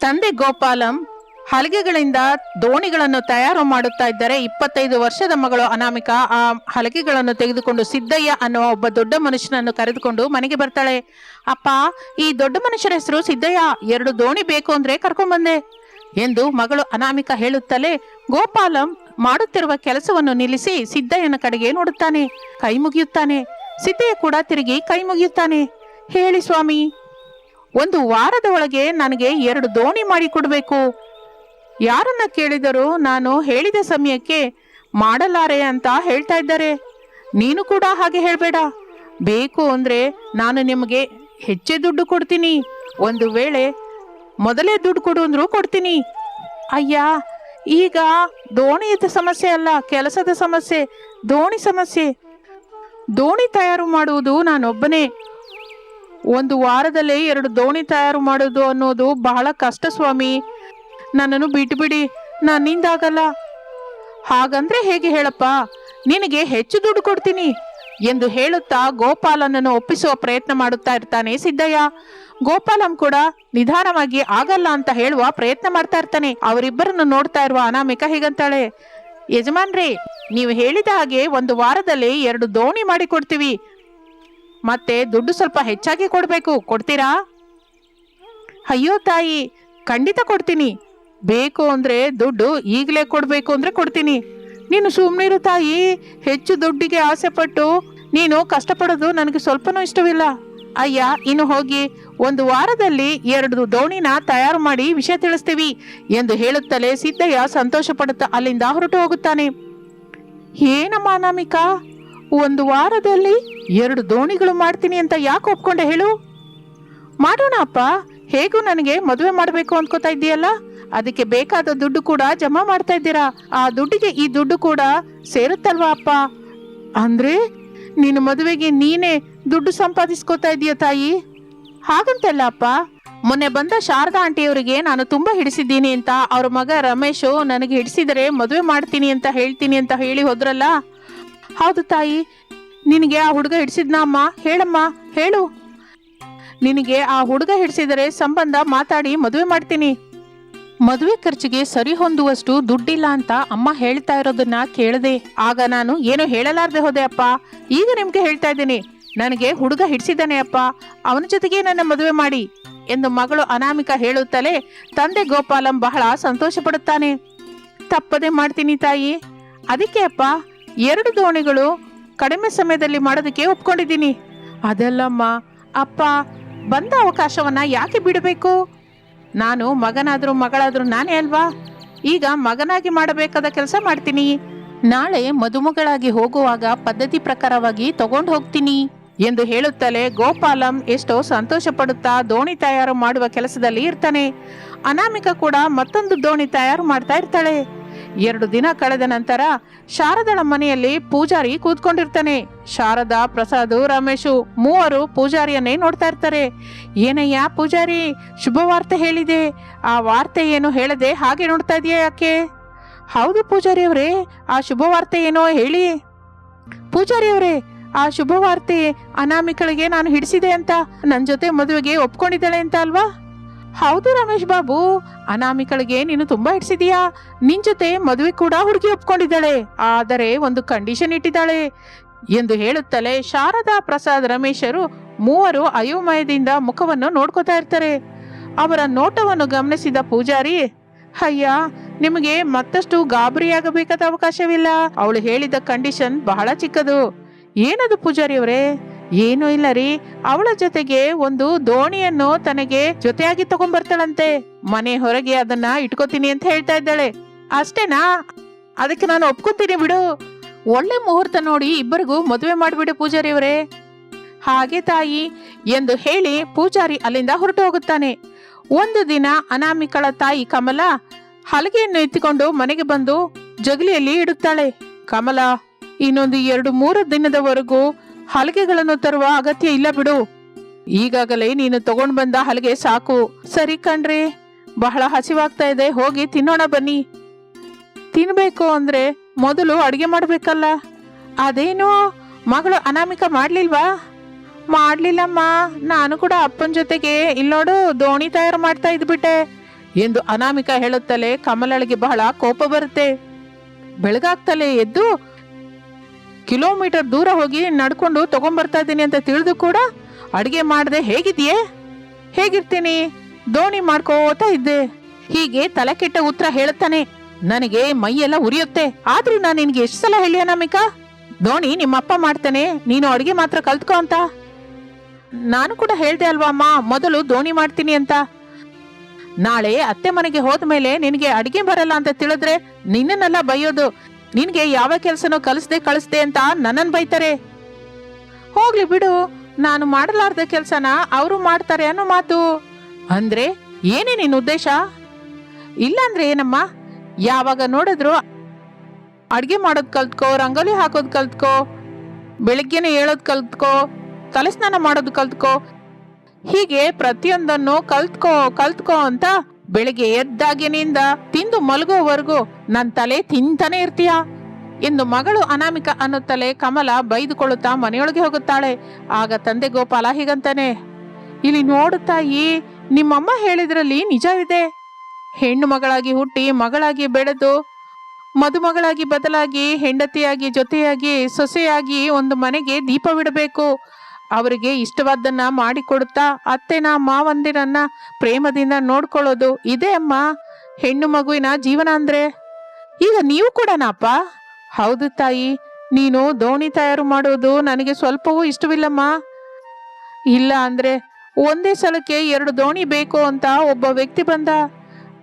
ತಂದೆ ಗೋಪಾಲಂ ಹಲಗೆಗಳಿಂದ ದೋಣಿಗಳನ್ನು ತಯಾರು ಮಾಡುತ್ತಾ ಇದ್ದರೆ ಇಪ್ಪತ್ತೈದು ವರ್ಷದ ಮಗಳು ಅನಾಮಿಕ ಆ ಹಲಗೆಗಳನ್ನು ತೆಗೆದುಕೊಂಡು ಸಿದ್ದಯ್ಯ ಅನ್ನುವ ಒಬ್ಬ ದೊಡ್ಡ ಮನುಷ್ಯನನ್ನು ಕರೆದುಕೊಂಡು ಮನೆಗೆ ಬರ್ತಾಳೆ. ಅಪ್ಪ, ಈ ದೊಡ್ಡ ಮನುಷ್ಯರ ಹೆಸರು ಸಿದ್ದಯ್ಯ. ಎರಡು ದೋಣಿ ಬೇಕು ಅಂದ್ರೆ ಕರ್ಕೊಂಡ್ಬಂದೆ ಎಂದು ಮಗಳು ಅನಾಮಿಕ ಹೇಳುತ್ತಲೇ ಗೋಪಾಲಂ ಮಾಡುತ್ತಿರುವ ಕೆಲಸವನ್ನು ನಿಲ್ಲಿಸಿ ಸಿದ್ದಯ್ಯನ ಕಡೆಗೆ ನೋಡುತ್ತಾನೆ. ಕೈ ಮುಗಿಯುತ್ತಾನೆ. ಸಿದ್ದಯ್ಯ ಕೂಡ ತಿರುಗಿ ಕೈ ಮುಗಿಯುತ್ತಾನೆ. ಹೇಳಿ ಸ್ವಾಮಿ. ಒಂದು ವಾರದ ಒಳಗೆ ನನಗೆ ಎರಡು ದೋಣಿ ಮಾಡಿ ಕೊಡಬೇಕು. ಯಾರನ್ನ ಕೇಳಿದರೂ ನಾನು ಹೇಳಿದ ಸಮಯಕ್ಕೆ ಮಾಡಲಾರೆ ಅಂತ ಹೇಳ್ತಾ ಇದ್ದಾರೆ. ನೀನು ಕೂಡ ಹಾಗೆ ಹೇಳಬೇಡ. ಬೇಕು ಅಂದ್ರೆ ನಾನು ನಿಮಗೆ ಹೆಚ್ಚೆ ದುಡ್ಡು ಕೊಡ್ತೀನಿ. ಒಂದು ವೇಳೆ ಮೊದಲೇ ದುಡ್ಡು ಕೊಡು ಅಂದರೂ ಕೊಡ್ತೀನಿ. ಅಯ್ಯ, ಈಗ ದೋಣಿಯದ ಸಮಸ್ಯೆ ಅಲ್ಲ, ಕೆಲಸದ ಸಮಸ್ಯೆ, ದೋಣಿ ಸಮಸ್ಯೆ. ದೋಣಿ ತಯಾರು ಮಾಡುವುದು ನಾನೊಬ್ಬನೇ. ಒಂದು ವಾರದಲ್ಲೇ ಎರಡು ದೋಣಿ ತಯಾರು ಮಾಡೋದು ಅನ್ನೋದು ಬಹಳ ಕಷ್ಟ ಸ್ವಾಮಿ. ನನ್ನನ್ನು ಬಿಟ್ಬಿಡಿ ನನ್ನಿಂದಾಗಲ್ಲ ಹಾಗಂದ್ರೆ ಹೇಗೆ ಹೇಳಪ್ಪ? ನಿನಗೆ ಹೆಚ್ಚು ದುಡ್ಡು ಕೊಡ್ತೀನಿ ಎಂದು ಹೇಳುತ್ತಾ ಗೋಪಾಲನನ್ನು ಒಪ್ಪಿಸುವ ಪ್ರಯತ್ನ ಮಾಡುತ್ತಾ ಇರ್ತಾನೆ ಸಿದ್ದಯ್ಯ. ಗೋಪಾಲಂ ಕೂಡ ನಿಧಾನವಾಗಿ ಆಗಲ್ಲ ಅಂತ ಹೇಳುವ ಪ್ರಯತ್ನ ಮಾಡ್ತಾ ಇರ್ತಾನೆ. ಅವರಿಬ್ಬರನ್ನು ನೋಡ್ತಾ ಇರುವ ಅನಾಮಿಕ ಹೇಗಂತಾಳೆ. ಯಜಮಾನ್ರಿ, ನೀವು ಹೇಳಿದ ಹಾಗೆ ಒಂದು ವಾರದಲ್ಲಿ ಎರಡು ದೋಣಿ ಮಾಡಿ ಕೊಡ್ತೀವಿ ಮತ್ತೆ ದುಡ್ಡು ಸ್ವಲ್ಪ ಹೆಚ್ಚಾಗಿ ಕೊಡಬೇಕು. ಕೊಡ್ತೀರಾ? ಅಯ್ಯೋ ತಾಯಿ, ಖಂಡಿತ ಕೊಡ್ತೀನಿ. ಬೇಕು ಅಂದ್ರೆ ದುಡ್ಡು ಈಗಲೇ ಕೊಡಬೇಕು ಅಂದ್ರೆ ಕೊಡ್ತೀನಿ. ನೀನು ಸುಮ್ಮನಿರು ತಾಯಿ, ಹೆಚ್ಚು ದುಡ್ಡಿಗೆ ಆಸೆ ಪಟ್ಟು ನೀನು ಕಷ್ಟಪಡೋದು ನನಗೆ ಸ್ವಲ್ಪನೂ ಇಷ್ಟವಿಲ್ಲ. ಅಯ್ಯ, ಇನ್ನು ಹೋಗಿ ಒಂದು ವಾರದಲ್ಲಿ ಎರಡು ದೋಣಿನ ತಯಾರು ಮಾಡಿ ವಿಷಯ ತಿಳಿಸ್ತೀವಿ ಎಂದು ಹೇಳುತ್ತಲೇ ಸಿದ್ದಯ್ಯ ಸಂತೋಷ ಪಡುತ್ತಾ ಅಲ್ಲಿಂದ ಹೊರಟು ಹೋಗುತ್ತಾನೆ. ಏನಮ್ಮ ಅನಾಮಿಕಾ? ಒಂದು ವಾರದಲ್ಲಿ ಎರಡು ದೋಣಿಗಳು ಮಾಡ್ತೀನಿ ಅಂತ ಯಾಕೆ ಒಪ್ಕೊಂಡೆ ಹೇಳು? ಮಾಡೋಣ ಅಪ್ಪ. ಹೇಗೂ ನನಗೆ ಮದುವೆ ಮಾಡಬೇಕು ಅನ್ಕೋತಾ ಇದ್ದೀಯಲ್ಲ? ಅದಕ್ಕೆ ಬೇಕಾದ ದುಡ್ಡು ಕೂಡ ಜಮಾ ಮಾಡ್ತಾ ಇದ್ದೀರಾ? ಆ ದುಡ್ಡಿಗೆ ಈ ದುಡ್ಡು ಕೂಡ ಸೇರುತ್ತಲ್ವಾ ಅಪ್ಪ? ಅಂದ್ರೆ ನಿನ್ನ ಮದುವೆಗೆ ನೀನೇ ದುಡ್ಡು ಸಂಪಾದಿಸ್ಕೋತಾ ಇದೀಯ ತಾಯಿ? ಹಾಗಂತಲ್ಲ ಅಪ್ಪ. ಮೊನ್ನೆ ಬಂದ ಶಾರದಾ ಆಂಟಿಯವರಿಗೆ ನಾನು ತುಂಬಾ ಹಿಡಿಸಿದ್ದೀನಿ ಅಂತ. ಅವ್ರ ಮಗ ರಮೇಶು ನನಗೆ ಹಿಡಿಸಿದರೆ ಮದುವೆ ಮಾಡ್ತೀನಿ ಅಂತ ಹೇಳ್ತೀನಿ ಅಂತ ಹೇಳಿ ಹೋದ್ರಲ್ಲ? ಹೌದು ತಾಯಿ, ನಿನಗೆ ಆ ಹುಡುಗ ಹಿಡಿಸಿದ್ನ ಅಮ್ಮ? ಹೇಳಮ್ಮ, ಹೇಳು. ನಿನಗೆ ಆ ಹುಡುಗ ಹಿಡಿಸಿದರೆ ಸಂಬಂಧ ಮಾತಾಡಿ ಮದುವೆ ಮಾಡ್ತೀನಿ. ಮದುವೆ ಖರ್ಚಿಗೆ ಸರಿ ಹೊಂದುವಷ್ಟು ದುಡ್ಡಿಲ್ಲ ಅಂತ ಅಮ್ಮ ಹೇಳ್ತಾ ಇರೋದನ್ನ ಕೇಳದೆ. ಆಗ ನಾನು ಏನು ಹೇಳಲಾರ್ದೆ ಹೋದೆ ಅಪ್ಪ? ಈಗ ನಿಮ್ಗೆ ಹೇಳ್ತಾ ಇದ್ದೀನಿ. ನನಗೆ ಹುಡುಗ ಹಿಡಿಸಿದ್ದಾನೆ ಅಪ್ಪ. ಅವನ ಜೊತೆಗೆ ನನ್ನ ಮದುವೆ ಮಾಡಿ ಎಂದು ಮಗಳು ಅನಾಮಿಕ ಹೇಳುತ್ತಲೇ ತಂದೆ ಗೋಪಾಲಂ ಬಹಳ ಸಂತೋಷ ಪಡುತ್ತಾನೆ ತಪ್ಪದೆ ಮಾಡ್ತೀನಿ ತಾಯಿ. ಅದಕ್ಕೆ ಅಪ್ಪ ಎರಡು ದೋಣಿಗಳು ಕಡಿಮೆ ಸಮಯದಲ್ಲಿ ಮಾಡೋದಕ್ಕೆ ಒಪ್ಕೊಂಡಿದ್ದೀನಿ. ಅದಲ್ಲಮ್ಮ, ಅಪ್ಪ, ಬಂದ ಅವಕಾಶವನ್ನ ಯಾಕೆ ಬಿಡಬೇಕು? ನಾನು ಮಗನಾದ್ರೂ ಮಗಳಾದ್ರೂ ನಾನೇ ಅಲ್ವಾ? ಈಗ ಮಗನಾಗಿ ಮಾಡಬೇಕಾದ ಕೆಲಸ ಮಾಡ್ತೀನಿ. ನಾಳೆ ಮದುಮಗಳಾಗಿ ಹೋಗುವಾಗ ಪದ್ಧತಿ ಪ್ರಕಾರವಾಗಿ ತಗೊಂಡು ಹೋಗ್ತೀನಿ. ಎಂದು ಹೇಳುತ್ತಲೇ ಗೋಪಾಲಂ ಎಷ್ಟೋ ಸಂತೋಷ ಪಡುತ್ತಾ ದೋಣಿ ತಯಾರು ಮಾಡುವ ಕೆಲಸದಲ್ಲಿ ಇರ್ತಾನೆ. ಅನಾಮಿಕ ಕೂಡ ಮತ್ತೊಂದು ದೋಣಿ ತಯಾರು ಮಾಡ್ತಾ ಇರ್ತಾಳೆ. ಎರಡು ದಿನ ಕಳೆದ ನಂತರ ಶಾರದಳ ಮನೆಯಲ್ಲಿ ಪೂಜಾರಿ ಕೂತ್ಕೊಂಡಿರ್ತಾನೆ. ಶಾರದಾ, ಪ್ರಸಾದ್, ರಮೇಶು ಮೂವರು ಪೂಜಾರಿಯನ್ನೇ ನೋಡ್ತಾ ಇರ್ತಾರೆ. ಏನಯ್ಯ ಪೂಜಾರಿ, ಶುಭ ವಾರ್ತೆ ಹೇಳಿದೆ. ಆ ವಾರ್ತೆ ಏನು ಹೇಳದೆ ಹಾಗೆ ನೋಡ್ತಾ ಇದೆಯಾ ಯಾಕೆ? ಹೌದು ಪೂಜಾರಿ ಅವರೇ, ಆ ಶುಭ ವಾರ್ತೆ ಏನೋ ಹೇಳಿ. ಪೂಜಾರಿ ಅವರೇ, ಆ ಶುಭ ವಾರ್ತೆ ಅನಾಮಿಕಳಿಗೆ ನಾನು ಹಿಡಿಸಿದೆ ಅಂತ ನನ್ನ ಜೊತೆ ಮದುವೆಗೆ ಒಪ್ಕೊಂಡಿದ್ದಾಳೆ ಅಂತ ಅಲ್ವಾ? ಹೌದು ರಮೇಶ್ ಬಾಬು, ಅನಾಮಿಕಳಿಗೆ ನೀನು ತುಂಬಾ ಇಡ್ಸಿದೀಯಾ ನಿನ್ ಜೊತೆ ಮದುವೆ ಕೂಡ ಹುಡುಗಿ ಒಪ್ಕೊಂಡಿದ್ದಾಳೆ, ಆದರೆ ಒಂದು ಕಂಡೀಷನ್ ಇಟ್ಟಿದ್ದಾಳೆ. ಎಂದು ಹೇಳುತ್ತಲೇ ಶಾರದಾ ಪ್ರಸಾದ್ ರಮೇಶರು ಮೂವರು ಅಯೋಮಯದಿಂದ ಮುಖವನ್ನು ನೋಡ್ಕೋತಾ ಇರ್ತಾರೆ. ಅವರ ನೋಟವನ್ನು ಗಮನಿಸಿದ ಪೂಜಾರಿ, ಅಯ್ಯ, ನಿಮಗೆ ಮತ್ತಷ್ಟು ಗಾಬರಿಯಾಗಬೇಕಾದ ಅವಕಾಶವಿಲ್ಲ. ಅವಳು ಹೇಳಿದ ಕಂಡೀಷನ್ ಬಹಳ ಚಿಕ್ಕದು. ಏನದು ಪೂಜಾರಿ ಅವರೇ ಏನೂ ಇಲ್ಲ ರೀ. ಅವಳ ಜೊತೆಗೆ ಒಂದು ದೋಣಿಯನ್ನು ತನಗೆ ಜೊತೆಯಾಗಿ ತಗೊಂಡ್ಬರ್ತಾಳಂತೆ. ಮನೆ ಹೊರಗೆ ಅದನ್ನ ಇಟ್ಕೋತೀನಿ ಅಂತ ಹೇಳ್ತಾ ಇದ್ದಾಳೆ. ಅಷ್ಟೇನಾ? ಅದಕ್ಕೆ ನಾನು ಒಪ್ಕೋತೀನಿ ಬಿಡು. ಒಳ್ಳೆ ಮುಹೂರ್ತ ನೋಡಿ ಇಬ್ಬರಿಗೂ ಮದುವೆ ಮಾಡಿಬಿಡು ಪೂಜಾರಿ ಅವರೇ. ಹಾಗೆ ತಾಯಿ ಎಂದು ಹೇಳಿ ಪೂಜಾರಿ ಅಲ್ಲಿಂದ ಹೊರಟು ಹೋಗುತ್ತಾನೆ. ಒಂದು ದಿನ ಅನಾಮಿಕಳ ತಾಯಿ ಕಮಲ ಹಲಗೆಯನ್ನು ಎತ್ತಿಕೊಂಡು ಮನೆಗೆ ಬಂದು ಜಗಲಿಯಲ್ಲಿ ಇಡುತ್ತಾಳೆ. ಕಮಲ, ಇನ್ನೊಂದು ಎರಡು ಮೂರು ದಿನದವರೆಗೂ ಹಲಗೆಗಳನ್ನು ತರುವ ಅಗತ್ಯ ಇಲ್ಲ ಬಿಡು. ಈಗಾಗಲೇ ನೀನು ತಗೊಂಡ್ ಬಂದ ಹಲಗೆ ಸಾಕು. ಸರಿ ಕಣ್ರಿ. ಬಹಳ ಹಸಿವಾಗ್ತಾ ಇದೆ. ಹೋಗಿ ತಿನ್ನೋಣ ಬನ್ನಿ. ತಿನ್ಬೇಕು ಅಂದ್ರೆ ಮೊದಲು ಅಡಿಗೆ ಮಾಡಬೇಕಲ್ಲ. ಅದೇನು? ಮಗಳು ಅನಾಮಿಕ ಮಾಡ್ಲಿಲ್ವಾ? ಮಾಡ್ಲಿಲ್ಲಮ್ಮ. ನಾನು ಕೂಡ ಅಪ್ಪನ ಜೊತೆಗೆ ಇಲ್ನೋಡು ನೋಡು ದೋಣಿ ತಯಾರು ಮಾಡ್ತಾ ಇದ್ಬಿಟ್ಟೆ. ಎಂದು ಅನಾಮಿಕ ಹೇಳುತ್ತಲೇ ಕಮಲಳಿಗೆ ಬಹಳ ಕೋಪ ಬರುತ್ತೆ. ಬೆಳಗಾಗ್ತಲೇ ಎದ್ದು ಕಿಲೋಮೀಟರ್ ದೂರ ಹೋಗಿ ನಡ್ಕೊಂಡು ತಗೊಂಬರ್ತಾ ಇದ್ದೀನಿ ಅಂತ ತಿಳಿದು ಕೂಡ ಅಡಿಗೆ ಮಾಡದೆ ಹೇಗಿದೆಯೇ ಹೇಗಿರ್ತೀನಿ? ದೋಣಿ ಮಾಡ್ಕೋತಾ ಇದ್ದೆ. ಹೀಗೆ ತಲೆ ಕೆಟ್ಟ ಉತ್ತರ ಹೇಳುತ್ತಾನೆ. ನನಗೆ ಮೈಯೆಲ್ಲ ಉರಿಯುತ್ತೆ. ಆದ್ರೂ ನಾನು ನಿನ್ಗೆ ಎಷ್ಟು ಸಲ ಹೇಳಿಯ ನಮಿಕ? ದೋಣಿ ನಿಮ್ಮಪ್ಪ ಮಾಡ್ತಾನೆ. ನೀನು ಅಡಿಗೆ ಮಾತ್ರ ಕಲ್ತ್ಕೋ ಅಂತ. ನಾನು ಕೂಡ ಹೇಳ್ದೆ ಅಲ್ವಾ ಅಮ್ಮ, ಮೊದಲು ದೋಣಿ ಮಾಡ್ತೀನಿ ಅಂತ. ನಾಳೆ ಅತ್ತೆ ಮನೆಗೆ ಹೋದ್ಮೇಲೆ ನಿನಗೆ ಅಡಿಗೆ ಬರಲ್ಲ ಅಂತ ತಿಳಿದ್ರೆ ನಿನ್ನನ್ನೆಲ್ಲ ಬೈಯೋದು. ನಿನ್ಗೆ ಯಾವ ಕೆಲಸನೂ ಕಲಿಸ್ದೆ ಕಳಿಸ್ದೆ ಅಂತ ನನ್ನನ್ ಬೈತಾರೆ. ಹೋಗ್ಲಿ ಬಿಡು, ನಾನು ಮಾಡಲಾರ್ದ ಕೆಲಸನ ಅವರು ಮಾಡ್ತಾರೆ ಅನ್ನೋ ಮಾತು. ಅಂದ್ರೆ ಏನೇ ನಿನ್ನ ಉದ್ದೇಶ? ಇಲ್ಲಾಂದ್ರೆ ಏನಮ್ಮ, ಯಾವಾಗ ನೋಡಿದ್ರು ಅಡ್ಗೆ ಮಾಡೋದ್ ಕಲ್ತ್ಕೋ, ರಂಗೋಲಿ ಹಾಕೋದ್ ಕಲ್ತ್ಕೋ, ಬೆಳಿಗ್ಗೆನೆ ಹೇಳೋದ್ ಕಲ್ತ್ಕೋ ತಲೆ ಸ್ನಾನ ಮಾಡೋದು ಕಲ್ತ್ಕೋ, ಹೀಗೆ ಪ್ರತಿಯೊಂದನ್ನು ಕಲ್ತ್ಕೋ ಕಲ್ತ್ಕೋ ಅಂತ ಬೆಳಿಗ್ಗೆ ಎದ್ದಾಗಿನಿಂದ ತಿಂದು ಮಲಗೋವರೆಗೂ ನನ್ ತಲೆ ತಿಂತಾನೆ ಇರ್ತೀಯ? ಎಂದು ಮಗಳು ಅನಾಮಿಕ ಅನ್ನುತ್ತಲೇ ಕಮಲ ಬೈದುಕೊಳ್ಳುತ್ತಾ ಮನೆಯೊಳಗೆ ಹೋಗುತ್ತಾಳೆ. ಆಗ ತಂದೆ ಗೋಪಾಲ ಹೀಗಂತಾನೆ, ಇಲ್ಲಿ ನೋಡು ತಾಯಿ, ನಿಮ್ಮಮ್ಮ ಹೇಳಿದ್ರಲ್ಲಿ ನಿಜ ಇದೆ. ಹೆಣ್ಣು ಮಗಳಾಗಿ ಹುಟ್ಟಿ ಮಗಳಾಗಿ ಬೆಳೆದು ಮದುಮಗಳಾಗಿ ಬದಲಾಗಿ ಹೆಂಡತಿಯಾಗಿ ಜೊತೆಯಾಗಿ ಸೊಸೆಯಾಗಿ ಒಂದು ಮನೆಗೆ ದೀಪವಿಡಬೇಕು. ಅವರಿಗೆ ಇಷ್ಟವಾದ್ದನ್ನ ಮಾಡಿಕೊಡುತ್ತಾ ಅತ್ತೆನ ಮಾವಂದಿರನ್ನ ಪ್ರೇಮದಿಂದ ನೋಡ್ಕೊಳ್ಳೋದು ಇದೇ ಅಮ್ಮ. ಹೆಣ್ಣು ಮಗುವಿನ ಜೀವನ ಅಂದ್ರೆ? ಈಗ ನೀವು ಕೂಡನಪ್ಪ? ಹೌದು ತಾಯಿ, ನೀನು ದೋಣಿ ತಯಾರು ಮಾಡೋದು ನನಗೆ ಸ್ವಲ್ಪವೂ ಇಷ್ಟವಿಲ್ಲಮ್ಮ. ಇಲ್ಲ ಅಂದ್ರೆ ಒಂದೇ ಸಲಕ್ಕೆ ಎರಡು ದೋಣಿ ಬೇಕು ಅಂತ ಒಬ್ಬ ವ್ಯಕ್ತಿ ಬಂದ.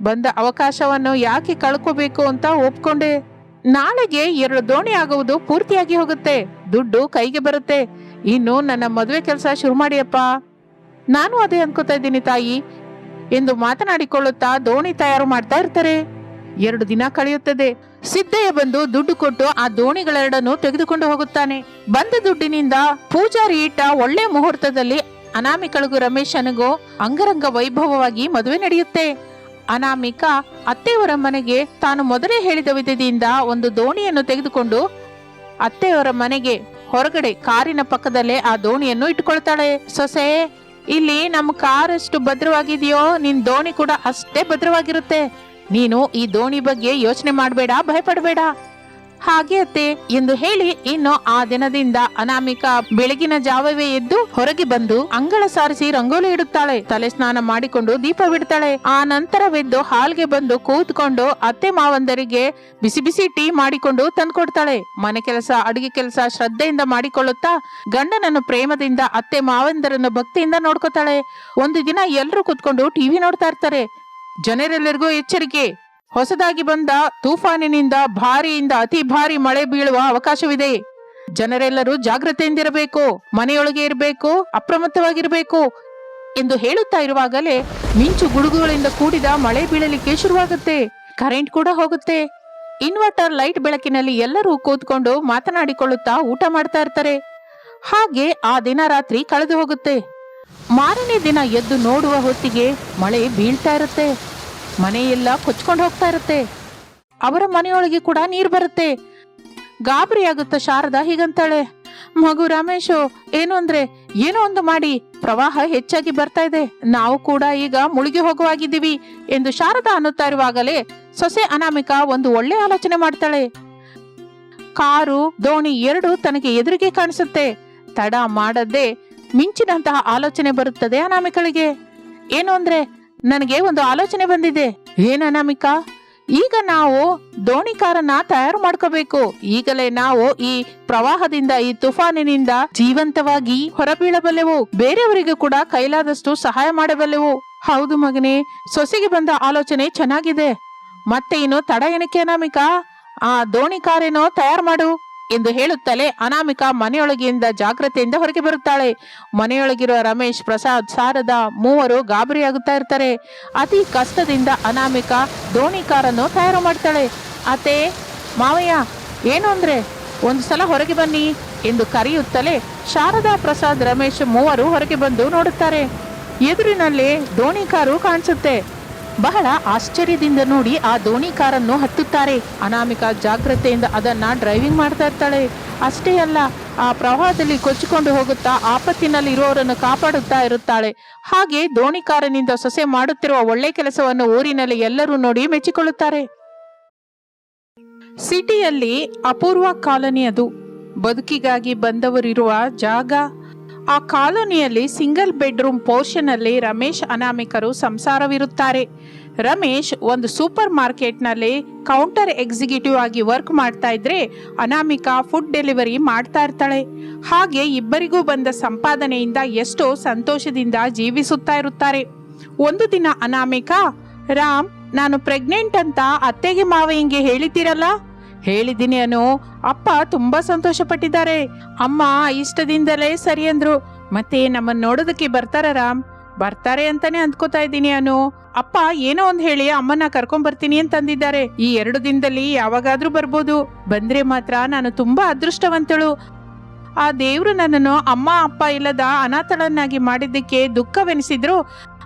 ಬಂದ ಅವಕಾಶವನ್ನು ಯಾಕೆ ಕಳ್ಕೋಬೇಕು ಅಂತ ಒಪ್ಕೊಂಡೆ. ನಾಳೆಗೆ ಎರಡು ದೋಣಿ ಆಗುವುದು ಪೂರ್ತಿಯಾಗಿ ಹೋಗುತ್ತೆ. ದುಡ್ಡು ಕೈಗೆ ಬರುತ್ತೆ. ಇನ್ನು ನನ್ನ ಮದುವೆ ಕೆಲಸ ಶುರು ಮಾಡಿಯಪ್ಪ. ನಾನು ಅದೇ ಅನ್ಕೋತಾ ಇದ್ದೀನಿ ತಾಯಿ. ಎಂದು ಮಾತನಾಡಿಕೊಳ್ಳುತ್ತಾ ದೋಣಿ ತಯಾರು ಮಾಡ್ತಾ ಇರ್ತಾರೆ. ಎರಡು ದಿನ ಕಳೆಯುತ್ತದೆ. ಸಿದ್ದಯ್ಯ ಬಂದು ದುಡ್ಡು ಕೊಟ್ಟು ಆ ದೋಣಿಗಳೆರಡನ್ನು ತೆಗೆದುಕೊಂಡು ಹೋಗುತ್ತಾನೆ. ಬಂದ ದುಡ್ಡಿನಿಂದ ಪೂಜಾರಿ ಇಟ್ಟ ಒಳ್ಳೆ ಮುಹೂರ್ತದಲ್ಲಿ ಅನಾಮಿಕಳಿಗೂ ರಮೇಶನಿಗೂ ಅಂಗರಂಗ ವೈಭವವಾಗಿ ಮದುವೆ ನಡೆಯುತ್ತೆ. ಅನಾಮಿಕ ಅತ್ತೆಯವರ ಮನೆಗೆ ತಾನು ಮೊದಲೇ ಹೇಳಿದ ವಿಧದಿಂದ ಒಂದು ದೋಣಿಯನ್ನು ತೆಗೆದುಕೊಂಡು ಅತ್ತೆಯವರ ಮನೆಗೆ ಹೊರಗಡೆ ಕಾರಿನ ಪಕ್ಕದಲ್ಲೇ ಆ ದೋಣಿಯನ್ನು ಇಟ್ಕೊಳ್ತಾಳೆ ಸೊಸೆ, ಇಲ್ಲಿ ನಮ್ಮ ಕಾರ್ ಎಷ್ಟು ಭದ್ರವಾಗಿದೆಯೋ? ನಿನ್ ದೋಣಿ ಕೂಡ ಅಷ್ಟೇ ಭದ್ರವಾಗಿರುತ್ತೆ. ನೀನು ಈ ದೋಣಿ ಬಗ್ಗೆ ಯೋಚನೆ ಮಾಡಬೇಡ, ಭಯಪಡಬೇಡ. ಹಾಗೆ ಅತ್ತೆ, ಎಂದು ಹೇಳಿ ಇನ್ನು ಆ ದಿನದಿಂದ ಅನಾಮಿಕ ಬೆಳಗಿನ ಜಾವವೇ ಎದ್ದು ಹೊರಗೆ ಬಂದು ಅಂಗಳ ಸಾರಿಸಿ ರಂಗೋಲಿ ಇಡುತ್ತಾಳೆ. ತಲೆ ಸ್ನಾನ ಮಾಡಿಕೊಂಡು ದೀಪ ಬಿಡ್ತಾಳೆ. ಆ ನಂತರವೆದ್ದು ಹಾಲ್ಗೆ ಬಂದು ಕೂತ್ಕೊಂಡು ಅತ್ತೆ ಮಾವಂದರಿಗೆ ಬಿಸಿ ಬಿಸಿ ಟೀ ಮಾಡಿಕೊಂಡು ತಂದ್ಕೊಡ್ತಾಳೆ. ಮನೆ ಕೆಲಸ, ಅಡುಗೆ ಕೆಲಸ ಶ್ರದ್ಧೆಯಿಂದ ಮಾಡಿಕೊಳ್ಳುತ್ತಾ ಗಂಡನನ್ನು ಪ್ರೇಮದಿಂದ ಅತ್ತೆ ಮಾವಂದರನ್ನು ಭಕ್ತಿಯಿಂದ ನೋಡ್ಕೋತಾಳೆ. ಒಂದು ದಿನ ಎಲ್ಲರೂ ಕೂತ್ಕೊಂಡು ಟಿವಿ ನೋಡ್ತಾ ಇರ್ತಾರೆ. ಜನರೆಲ್ಲರಿಗೂ ಎಚ್ಚರಿಕೆ. ಹೊಸದಾಗಿ ಬಂದ ತೂಫಾನಿನಿಂದ ಭಾರಿಯಿಂದ ಅತಿ ಭಾರಿ ಮಳೆ ಬೀಳುವ ಅವಕಾಶವಿದೆ. ಜನರೆಲ್ಲರೂ ಜಾಗ್ರತೆಯಿಂದಿರಬೇಕು, ಮನೆಯೊಳಗೆ ಇರಬೇಕು, ಅಪ್ರಮತ್ತವಾಗಿರಬೇಕು ಎಂದು ಹೇಳುತ್ತಾ ಇರುವಾಗಲೇ ಮಿಂಚು ಗುಡುಗುಗಳಿಂದ ಕೂಡಿದ ಮಳೆ ಬೀಳಲಿಕ್ಕೆ ಶುರುವಾಗುತ್ತೆ. ಕರೆಂಟ್ ಕೂಡ ಹೋಗುತ್ತೆ. ಇನ್ವರ್ಟರ್ ಲೈಟ್ ಬೆಳಕಿನಲ್ಲಿ ಎಲ್ಲರೂ ಕೂತ್ಕೊಂಡು ಮಾತನಾಡಿಕೊಳ್ಳುತ್ತಾ ಊಟ ಮಾಡ್ತಾ ಇರ್ತಾರೆ. ಹಾಗೆ ಆ ದಿನ ರಾತ್ರಿ ಕಳೆದು ಹೋಗುತ್ತೆ. ಮಾರನೇ ದಿನ ಎದ್ದು ನೋಡುವ ಹೊತ್ತಿಗೆ ಮಳೆ ಬೀಳ್ತಾ ಇರುತ್ತೆ. ಮನೆಯೆಲ್ಲ ಕೊಚ್ಕೊಂಡು ಹೋಗ್ತಾ ಇರುತ್ತೆ. ಅವರ ಮನೆಯೊಳಗೆ ಕೂಡ ನೀರು ಬರುತ್ತೆ. ಗಾಬರಿ ಆಗುತ್ತ ಶಾರದಾ ಹೀಗಂತಾಳೆ. ಮಗು ರಮೇಶು, ಏನು ಅಂದ್ರೆ, ಏನೋ ಒಂದು ಮಾಡಿ, ಪ್ರವಾಹ ಹೆಚ್ಚಾಗಿ ಬರ್ತಾ ಇದೆ. ನಾವು ಕೂಡ ಈಗ ಮುಳುಗಿ ಹೋಗುವಾಗಿದ್ದೀವಿ ಎಂದು ಶಾರದಾ ಅನ್ನುತ್ತಾ ಇರುವಾಗಲೇ ಸೊಸೆ ಅನಾಮಿಕ ಒಂದು ಒಳ್ಳೆ ಆಲೋಚನೆ ಮಾಡ್ತಾಳೆ. ಕಾರು, ದೋಣಿ ಎರಡು ತನಗೆ ಎದುರಿಗೆ ಕಾಣಿಸುತ್ತೆ. ತಡ ಮಾಡದೆ ಮಿಂಚಿನಂತಹ ಆಲೋಚನೆ ಬರುತ್ತದೆ ಅನಾಮಿಕಳಿಗೆ. ಏನು ಅಂದ್ರೆ ನನಗೆ ಒಂದು ಆಲೋಚನೆ ಬಂದಿದೆ. ಏನ್ ಅನಾಮಿಕಾ? ಈಗ ನಾವು ದೋಣಿ ಕಾರನ್ನ ತಯಾರು ಮಾಡ್ಕೋಬೇಕು. ಈಗಲೇ ನಾವು ಈ ಪ್ರವಾಹದಿಂದ, ಈ ತುಫಾನಿನಿಂದ ಜೀವಂತವಾಗಿ ಹೊರಬೀಳಬಲ್ಲೆವು. ಬೇರೆಯವರಿಗೂ ಕೂಡ ಕೈಲಾದಷ್ಟು ಸಹಾಯ ಮಾಡಬಲ್ಲೆವು. ಹೌದು ಮಗನೇ, ಸೊಸೆಗೆ ಬಂದ ಆಲೋಚನೆ ಚೆನ್ನಾಗಿದೆ. ಮತ್ತೆ ಇನ್ನು ತಡ ಏನಕ್ಕೆ ಅನಾಮಿಕಾ? ಆ ದೋಣಿ ಕಾರೇನೋ ತಯಾರು ಮಾಡು. ಎಂದು ಹೇಳುತ್ತಲೇ ಅನಾಮಿಕ ಮನೆಯೊಳಗಿಂದ ಜಾಗ್ರತೆಯಿಂದ ಹೊರಗೆ ಬರುತ್ತಾಳೆ. ಮನೆಯೊಳಗಿರುವ ರಮೇಶ್, ಪ್ರಸಾದ್ ಶಾರದಾ ಮೂವರು ಗಾಬರಿಯಾಗುತ್ತಾ ಇರ್ತಾರೆ. ಅತಿ ಕಷ್ಟದಿಂದ ಅನಾಮಿಕ ದೋಣಿ ಕಾರನ್ನು ತಯಾರು ಮಾಡ್ತಾಳೆ. ಅತೆ ಮಾವಯ್ಯ, ಏನು ಅಂದ್ರೆ? ಒಂದು ಸಲ ಹೊರಗೆ ಬನ್ನಿ ಎಂದು ಕರೆಯುತ್ತಲೇ ಶಾರದಾ, ಪ್ರಸಾದ್, ರಮೇಶ್ ಮೂವರು ಹೊರಗೆ ಬಂದು ನೋಡುತ್ತಾರೆ. ಎದುರಿನಲ್ಲಿ ದೋಣಿ ಕಾರು ಕಾಣಿಸುತ್ತೆ. ಬಹಳ ಆಶ್ಚರ್ಯದಿಂದ ನೋಡಿ ಆ ದೋಣಿ ಕಾರನ್ನು ಹತ್ತುತ್ತಾರೆ. ಅನಾಮಿಕ ಜಾಗ್ರತೆಯಿಂದ ಅದನ್ನ ಡ್ರೈವಿಂಗ್ ಮಾಡ್ತಾ ಇರ್ತಾಳೆ. ಅಷ್ಟೇ ಅಲ್ಲ, ಆ ಪ್ರವಾಹದಲ್ಲಿ ಕೊಚ್ಚಿಕೊಂಡು ಹೋಗುತ್ತಾ ಆಪತ್ತಿನಲ್ಲಿ ಇರುವವರನ್ನು ಕಾಪಾಡುತ್ತಾ ಇರುತ್ತಾಳೆ. ಹಾಗೆ ದೋಣಿ ಕಾರನಿಂದ ಸೊಸೆ ಮಾಡುತ್ತಿರುವ ಒಳ್ಳೆ ಕೆಲಸವನ್ನು ಊರಿನಲ್ಲಿ ಎಲ್ಲರೂ ನೋಡಿ ಮೆಚ್ಚಿಕೊಳ್ಳುತ್ತಾರೆ. ಸಿಟಿಯಲ್ಲಿ ಅಪೂರ್ವ ಕಾಲನಿ ಅದು ಬದುಕಿಗಾಗಿ ಬಂದವರಿರುವ ಜಾಗ ಆ ಕಾಲೋನಿಯಲ್ಲಿ ಸಿಂಗಲ್ ಬೆಡ್ರೂಮ್ ಪೋರ್ಷನ್ ಅಲ್ಲಿ ರಮೇಶ್ ಅನಾಮಿಕರು ಸಂಸಾರವಿರುತ್ತಾರೆ. ರಮೇಶ್ ಒಂದು ಸೂಪರ್ ಮಾರ್ಕೆಟ್ನಲ್ಲಿ ಕೌಂಟರ್ ಎಕ್ಸಿಕ್ಯೂಟಿವ್ ಆಗಿ ವರ್ಕ್ ಮಾಡ್ತಾ ಇದ್ರೆ ಅನಾಮಿಕಾ ಫುಡ್ ಡೆಲಿವರಿ ಮಾಡ್ತಾ ಇರ್ತಾಳೆ. ಹಾಗೆ ಇಬ್ಬರಿಗೂ ಬಂದ ಸಂಪಾದನೆಯಿಂದ ಎಷ್ಟೋ ಸಂತೋಷದಿಂದ ಜೀವಿಸುತ್ತಾ ಇರುತ್ತಾರೆ. ಒಂದು ದಿನ ಅನಾಮಿಕಾ, ರಾಮ್, ನಾನು ಪ್ರೆಗ್ನೆಂಟ್ ಅಂತ ಅತ್ತೆಗೆ ಮಾವಯ್ಯಂಗೆ ಹೇಳಿದ್ದೀರಲ್ಲ? ಹೇಳಿದ್ದೀನಿ ಅನು. ಅಪ್ಪ ತುಂಬಾ ಸಂತೋಷ ಪಟ್ಟಿದ್ದಾರೆ ಅಮ್ಮ ಇಷ್ಟದಿಂದಲೇ ಸರಿ ಅಂದ್ರು. ಮತ್ತೆ ನಮ್ಮನ್ನ ನೋಡೋದಕ್ಕೆ ಬರ್ತಾರ ರಾಮ್? ಬರ್ತಾರೆ ಅಂತಾನೆ ಅಂದ್ಕೋತಾ ಇದ್ದೀನಿ ಅನು. ಅಪ್ಪ ಏನೋ ಒಂದ್ ಹೇಳಿ ಅಮ್ಮನ ಕರ್ಕೊಂಡ್ ಬರ್ತೀನಿ ಅಂತಂದಿದ್ದಾರೆ. ಈ ಎರಡು ದಿನದಲ್ಲಿ ಯಾವಾಗಾದ್ರೂ ಬರ್ಬೋದು. ಬಂದ್ರೆ ಮಾತ್ರ ನಾನು ತುಂಬಾ ಅದೃಷ್ಟವಂತಳು. ಆ ದೇವ್ರು ನನ್ನನ್ನು ಅಮ್ಮ ಅಪ್ಪ ಇಲ್ಲದ ಅನಾಥಳನ್ನಾಗಿ ಮಾಡಿದ್ದಕ್ಕೆ ದುಃಖವೆನಿಸಿದ್ರು.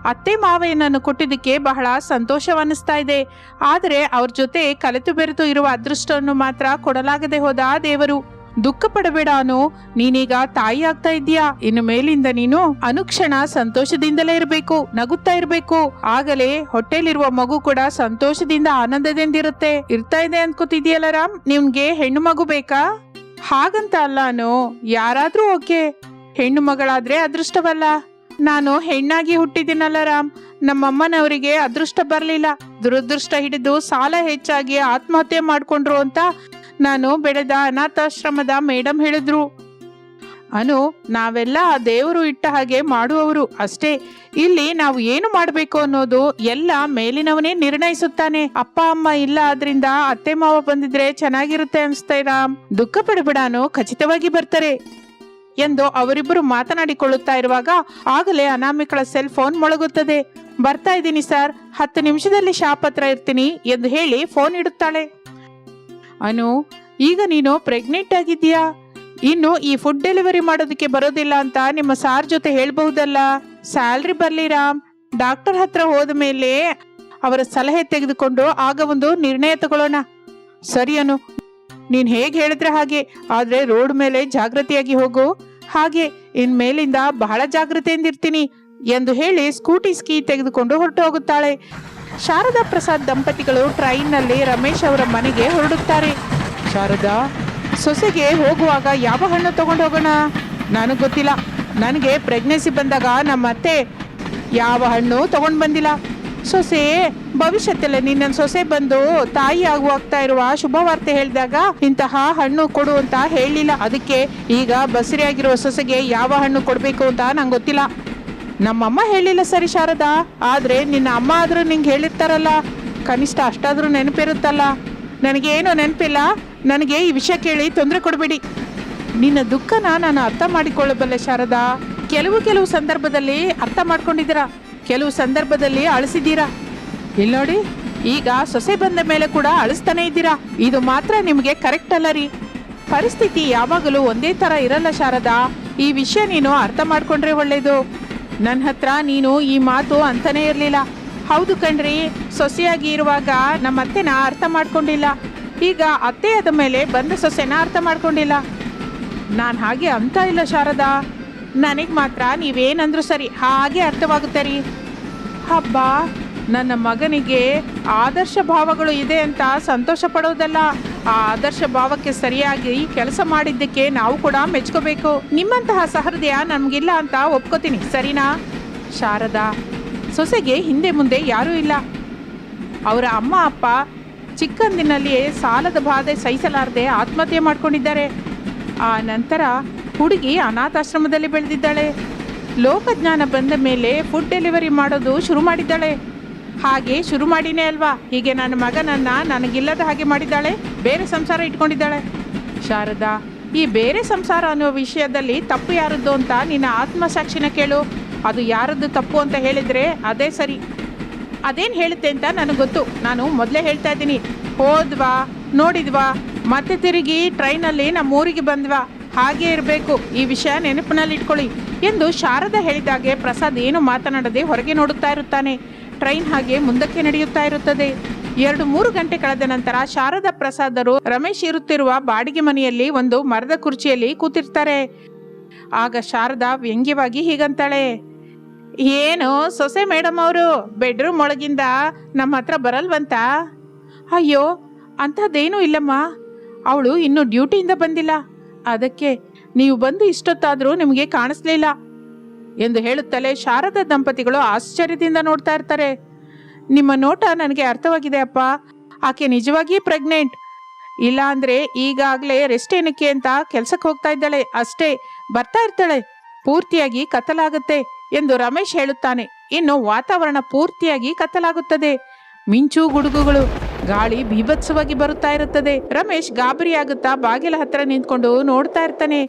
ಅತ್ತೆ ಮಾವಯ್ಯನನ್ನು ಕೊಟ್ಟಿದ್ದಕ್ಕೆ ಬಹಳ ಸಂತೋಷವನ್ನಿಸ್ತಾ ಇದೆ. ಆದರೆ ಅವ್ರ ಜೊತೆ ಕಲೆತು ಬೆರೆತು ಇರುವ ಅದೃಷ್ಟವನ್ನು ಮಾತ್ರ ಕೊಡಲಾಗದೆ ಹೋದ ದೇವರು, ದುಃಖ ಪಡಬೇಡ ಅನು, ನೀನೀಗ ತಾಯಿ ಆಗ್ತಾ ಇದ್ದೀಯಾ? ಇನ್ನು ಮೇಲಿಂದ ನೀನು ಅನುಕ್ಷಣ ಸಂತೋಷದಿಂದಲೇ ಇರಬೇಕು, ನಗುತ್ತಾ ಇರಬೇಕು. ಆಗಲೇ ಹೊಟ್ಟೆಲಿರುವ ಮಗು ಕೂಡ ಸಂತೋಷದಿಂದ ಆನಂದದಿಂದಿರುತ್ತೆ. ಇರ್ತಾ ಇದೆ ಅನ್ಕೋತಿದ್ಯಲ್ಲ ರಾಮ್, ನಿಮ್ಗೆ ಹೆಣ್ಣು ಮಗು ಬೇಕಾ? ಹಾಗಂತ ಅಲ್ಲ ಅನು, ಯಾರಾದ್ರೂ ಓಕೆ. ಹೆಣ್ಣು ಮಗಳಾದ್ರೆ ಅದೃಷ್ಟವಲ್ಲ. ನಾನು ಹೆಣ್ಣಾಗಿ ಹುಟ್ಟಿದ್ದೀನಲ್ಲ ರಾಮ್. ನಮ್ಮಮ್ಮನವರಿಗೆ ಅದೃಷ್ಟ ಬರಲಿಲ್ಲ. ದುರದೃಷ್ಟ ಹಿಡಿದು ಸಾಲ ಹೆಚ್ಚಾಗಿ ಆತ್ಮಹತ್ಯೆ ಮಾಡ್ಕೊಂಡ್ರು ಅಂತ ನಾನು ಬೆಳೆದ ಅನಾಥಾಶ್ರಮದ ಮೇಡಮ್ ಹೇಳಿದ್ರು. ಅನು, ನಾವೆಲ್ಲ ಆ ದೇವರು ಇಟ್ಟ ಹಾಗೆ ಮಾಡುವವರು ಅಷ್ಟೇ. ಇಲ್ಲಿ ನಾವು ಏನು ಮಾಡಬೇಕು ಅನ್ನೋದು ಎಲ್ಲ ಮೇಲಿನವನೇ ನಿರ್ಣಯಿಸುತ್ತಾನೆ. ಅಪ್ಪ, ಅಮ್ಮ ಇಲ್ಲ ಆದ್ರಿಂದ ಅತ್ತೆ, ಮಾವ ಬಂದಿದ್ರೆ ಚೆನ್ನಾಗಿರುತ್ತೆ ಅನ್ಸ್ತಾ ರಾಮ್. ದುಃಖ ಪಡಬೇಡಾನು ಖಚಿತವಾಗಿ ಬರ್ತಾರೆ. ಎಂದು ಅವರಿಬ್ಬರು ಮಾತನಾಡಿಕೊಳ್ಳುತ್ತಾ ಇರುವಾಗ ಆಗಲೇ ಅನಾಮಿಕಳ ಸೆಲ್ ಫೋನ್ ಮೊಳಗುತ್ತದೆ. ಬರ್ತಾ ಇದ್ದೀನಿ ಸರ್ ಹತ್ತು ನಿಮಿಷದಲ್ಲಿ ಶಾಪ್ ಹತ್ರ ಇರ್ತೀನಿ ಎಂದು ಹೇಳಿ ಫೋನ್ ಇಡುತ್ತಾಳೆ. ಅನು, ಈಗ ನೀನು ಪ್ರೆಗ್ನೆಂಟ್ ಆಗಿದ್ದೀಯಾ? ಇನ್ನು ಈ ಫುಡ್ ಡೆಲಿವರಿ ಮಾಡೋದಕ್ಕೆ ಬರೋದಿಲ್ಲ ಅಂತ ನಿಮ್ಮ ಸಾರ್ ಜೊತೆ ಹೇಳ್ಬಹುದಲ್ಲ? ಸ್ಯಾಲ್ರಿ ಬರ್ಲಿ ರಾಮ್. ಡಾಕ್ಟರ್ ಹತ್ರ ಹೋದ ಮೇಲೆ ಅವರ ಸಲಹೆ ತೆಗೆದುಕೊಂಡು ಆಗ ಒಂದು ನಿರ್ಣಯ ತಗೊಳ್ಳೋಣ. ಸರಿ ಅನು, ನೀನ್ ಹೇಗೆ ಹೇಳಿದ್ರೆ ಹಾಗೆ, ಆದ್ರೆ ರೋಡ್ ಮೇಲೆ ಜಾಗೃತಿಯಾಗಿ ಹೋಗು. ಹಾಗೆ ಇನ್ ಮೇಲಿಂದ ಬಹಳ ಜಾಗೃತೆಯಿಂದ ಇರ್ತೀನಿ ಎಂದು ಹೇಳಿ ಸ್ಕೂಟಿ ಸ್ಕೀ ತೆಗೆದುಕೊಂಡು ಹೊರಟು ಹೋಗುತ್ತಾಳೆ. ಶಾರದಾ ಪ್ರಸಾದ್ ದಂಪತಿಗಳು ಟ್ರೈನ್ನಲ್ಲಿ ರಮೇಶ್ ಅವರ ಮನೆಗೆ ಹೊರಡುತ್ತಾರೆ. ಶಾರದಾ, ಸೊಸೆಗೆ ಹೋಗುವಾಗ ಯಾವ ಹಣ್ಣು ತಗೊಂಡು ಹೋಗೋಣ? ನನಗೆ ಗೊತ್ತಿಲ್ಲ. ನನಗೆ ಪ್ರೆಗ್ನೆನ್ಸಿ ಬಂದಾಗ ನಮ್ಮ ಅತ್ತೆ ಯಾವ ಹಣ್ಣು ತಗೊಂಡು ಬಂದಿಲ್ಲ. ಸೊಸೆ ಭವಿಷ್ಯದಲ್ಲಿ ನಿನ್ನ ಸೊಸೆ ಬಂದು ತಾಯಿ ಆಗುವಾಗ್ತಾ ಇರುವ ಶುಭವಾರ್ತೆ ಹೇಳಿದಾಗ ಇಂತಹ ಹಣ್ಣು ಕೊಡು ಅಂತ ಹೇಳಿಲ್ಲ. ಅದಕ್ಕೆ ಈಗ ಬಸರಿಯಾಗಿರುವ ಸೊಸೆಗೆ ಯಾವ ಹಣ್ಣು ಕೊಡಬೇಕು ಅಂತ ನಂಗೆ ಗೊತ್ತಿಲ್ಲ. ನಮ್ಮಮ್ಮ ಹೇಳಿಲ್ಲ ಸರಿ ಶಾರದಾ, ಆದ್ರೆ ನಿನ್ನ ಅಮ್ಮ ಆದ್ರೂ ನಿಂಗೆ ಹೇಳಿರ್ತಾರಲ್ಲ. ಕನಿಷ್ಠ ಅಷ್ಟಾದರೂ ನೆನಪಿರುತ್ತಲ್ಲ. ನನಗೇನು ನೆನಪಿಲ್ಲ. ನನಗೆ ಈ ವಿಷಯ ಕೇಳಿ ತೊಂದರೆ ಕೊಡಬೇಡಿ. ನಿನ್ನ ದುಃಖನ ನಾನು ಅರ್ಥ ಮಾಡಿಕೊಳ್ಳಬಲ್ಲೆ ಶಾರದಾ. ಕೆಲವು ಕೆಲವು ಸಂದರ್ಭದಲ್ಲಿ ಅರ್ಥ ಮಾಡ್ಕೊಂಡಿದ್ದೀರಾ? ಕೆಲವು ಸಂದರ್ಭದಲ್ಲಿ ಅಳಿಸಿದ್ದೀರಾ? ಇಲ್ಲಿ ನೋಡಿ, ಈಗ ಸೊಸೆ ಬಂದ ಮೇಲೆ ಕೂಡ ಅಳಿಸ್ತಾನೆ ಇದ್ದೀರಾ? ಇದು ಮಾತ್ರ ನಿಮಗೆ ಕರೆಕ್ಟ್ ಅಲ್ಲ ರೀ. ಪರಿಸ್ಥಿತಿ ಯಾವಾಗಲೂ ಒಂದೇ ತರ ಇರಲ್ಲ ಶಾರದಾ. ಈ ವಿಷಯ ನೀನು ಅರ್ಥ ಮಾಡ್ಕೊಂಡ್ರೆ ಒಳ್ಳೇದು. ನನ್ನ ಹತ್ರ ನೀನು ಈ ಮಾತು ಅಂತಾನೆ ಇರಲಿಲ್ಲ. ಹೌದು ಕಣ್ರಿ, ಸೊಸೆಯಾಗಿ ಇರುವಾಗ ನಮ್ಮ ಅತ್ತೆನ ಅರ್ಥ ಮಾಡ್ಕೊಂಡಿಲ್ಲ. ಈಗ ಅತ್ತೆಯಾದ ಮೇಲೆ ಬಂದ ಸೊಸೆನ ಅರ್ಥ ಮಾಡ್ಕೊಂಡಿಲ್ಲ. ನಾನು ಹಾಗೆ ಅಂತ ಇಲ್ಲ ಶಾರದಾ. ನನಗೆ ಮಾತ್ರ ನೀವೇನಂದ್ರೂ ಸರಿ ಹಾಗೆ ಅರ್ಥವಾಗುತ್ತೆ ರೀ. ಹಬ್ಬ ನನ್ನ ಮಗನಿಗೆ ಆದರ್ಶ ಭಾವಗಳು ಇದೆ ಅಂತ ಸಂತೋಷ ಪಡೋದಲ್ಲ ಆ ಆದರ್ಶ ಭಾವಕ್ಕೆ ಸರಿಯಾಗಿ ಕೆಲಸ ಮಾಡಿದ್ದಕ್ಕೆ ನಾವು ಕೂಡ ಮೆಚ್ಕೋಬೇಕು. ನಿಮ್ಮಂತಹ ಸಹೃದಯ ನಮಗಿಲ್ಲ ಅಂತ ಒಪ್ಕೋತೀನಿ. ಸರಿನಾ? ಶಾರದಾ ಸೊಸೆಗೆ ಹಿಂದೆ ಮುಂದೆ ಯಾರೂ ಇಲ್ಲ. ಅವರ ಅಮ್ಮ ಅಪ್ಪ ಚಿಕ್ಕಂದಿನಲ್ಲಿಯೇ ಸಾಲದ ಬಾಧೆ ಸಹಿಸಲಾರದೆ ಆತ್ಮಹತ್ಯೆ ಮಾಡ್ಕೊಂಡಿದ್ದಾರೆ. ಆ ನಂತರ ಹುಡುಗಿ ಅನಾಥಾಶ್ರಮದಲ್ಲಿ ಬೆಳೆದಿದ್ದಾಳೆ. ಲೋಕಜ್ಞಾನ ಬಂದ ಮೇಲೆ ಫುಡ್ ಡೆಲಿವರಿ ಮಾಡೋದು ಶುರು ಮಾಡಿದ್ದಾಳೆ. ಹಾಗೆ ಶುರು ಮಾಡಿನೇ ಅಲ್ವಾ? ಹೀಗೆ ನನ್ನ ಮಗನನ್ನ ನನಗಿಲ್ಲದ ಹಾಗೆ ಮಾಡಿದ್ದಾಳೆ, ಬೇರೆ ಸಂಸಾರ ಇಟ್ಕೊಂಡಿದ್ದಾಳೆ. ಶಾರದಾ, ಈ ಬೇರೆ ಸಂಸಾರ ಅನ್ನೋ ವಿಷಯದಲ್ಲಿ ತಪ್ಪು ಯಾರದ್ದು ಅಂತ ನಿನ್ನ ಆತ್ಮಸಾಕ್ಷಿನ ಕೇಳು. ಅದು ಯಾರದ್ದು ತಪ್ಪು ಅಂತ ಹೇಳಿದ್ರೆ ಅದೇ ಸರಿ. ಅದೇನು ಹೇಳುತ್ತೆ ಅಂತ ನನಗೆ ಗೊತ್ತು. ನಾನು ಮೊದಲೇ ಹೇಳ್ತಾ ಇದ್ದೀನಿ. ಹೋದ್ವಾ, ನೋಡಿದ್ವಾ, ಮತ್ತೆ ತಿರುಗಿ ಟ್ರೈನಲ್ಲಿ ನಮ್ಮ ಊರಿಗೆ ಬಂದ್ವಾ. ಹಾಗೆ ಇರಬೇಕು. ಈ ವಿಷಯ ನೆನಪಿನಲ್ಲಿ ಇಟ್ಕೊಳ್ಳಿ ಎಂದು ಶಾರದ ಹೇಳಿದಾಗೆ ಪ್ರಸಾದ್ ಏನು ಮಾತನಾಡದೆ ಹೊರಗೆ ನೋಡುತ್ತಾ ಇರುತ್ತಾನೆ. ಟ್ರೈನ್ ಹಾಗೆ ಮುಂದಕ್ಕೆ ನಡೆಯುತ್ತಾ ಇರುತ್ತದೆ. ಎರಡು ಮೂರು ಗಂಟೆ ಕಳೆದ ನಂತರ ಶಾರದಾ ಪ್ರಸಾದರು ರಮೇಶ್ ಇರುತ್ತಿರುವ ಬಾಡಿಗೆ ಮನೆಯಲ್ಲಿ ಒಂದು ಮರದ ಕುರ್ಚಿಯಲ್ಲಿ ಕೂತಿರ್ತಾರೆ. ಆಗ ಶಾರದಾ ವ್ಯಂಗ್ಯವಾಗಿ ಹೀಗಂತಾಳೆ. ಏನು ಸೊಸೆ ಮೇಡಮ್ ಅವರು, ಬೆಡ್ರೂಮ್ ಒಳಗಿಂದ ನಮ್ಮ ಹತ್ರ ಬರಲ್ವಂತ? ಅಯ್ಯೋ ಅಂಥದ್ದೇನೂ ಇಲ್ಲಮ್ಮ. ಅವಳು ಇನ್ನೂ ಡ್ಯೂಟಿಯಿಂದ ಬಂದಿಲ್ಲ. ಅದಕ್ಕೆ ನೀವು ಬಂದು ಇಷ್ಟೊತ್ತಾದರೂ ನಿಮಗೆ ಕಾಣಿಸ್ಲಿಲ್ಲ ಎಂದು ಹೇಳುತ್ತಲೇ ಶಾರದ ದಂಪತಿಗಳು ಆಶ್ಚರ್ಯದಿಂದ ನೋಡ್ತಾ ಇರ್ತಾರೆ. ನಿಮ್ಮ ನೋಟ ನನಗೆ ಅರ್ಥವಾಗಿದೆ ಅಪ್ಪ. ಆಕೆ ನಿಜವಾಗಿ ಪ್ರೆಗ್ನೆಂಟ್ ಇಲ್ಲ ಈಗಾಗಲೇ ರೆಸ್ಟ್ ಏನಕ್ಕೆ ಅಂತ ಕೆಲ್ಸಕ್ಕೆ ಹೋಗ್ತಾ ಇದ್ದಾಳೆ. ಅಷ್ಟೇ, ಬರ್ತಾ ಇರ್ತಾಳೆ. ಪೂರ್ತಿಯಾಗಿ ಕತ್ತಲಾಗುತ್ತೆ ಎಂದು ರಮೇಶ್ ಹೇಳುತ್ತಾನೆ. ಇನ್ನು ವಾತಾವರಣ ಪೂರ್ತಿಯಾಗಿ ಕತ್ತಲಾಗುತ್ತದೆ. ಮಿಂಚು ಗುಡುಗುಗಳು. ಗಾಳಿ ಬೀಭತ್ಸವಾಗಿ ಬರುತ್ತಾ ಇರುತ್ತದೆ. ರಮೇಶ್ ಗಾಬರಿಯಾಗುತ್ತಾ ಬಾಗಿಲ ಹತ್ರ ನಿಂತ್ಕೊಂಡು ನೋಡ್ತಾ ಇರ್ತಾನೆ.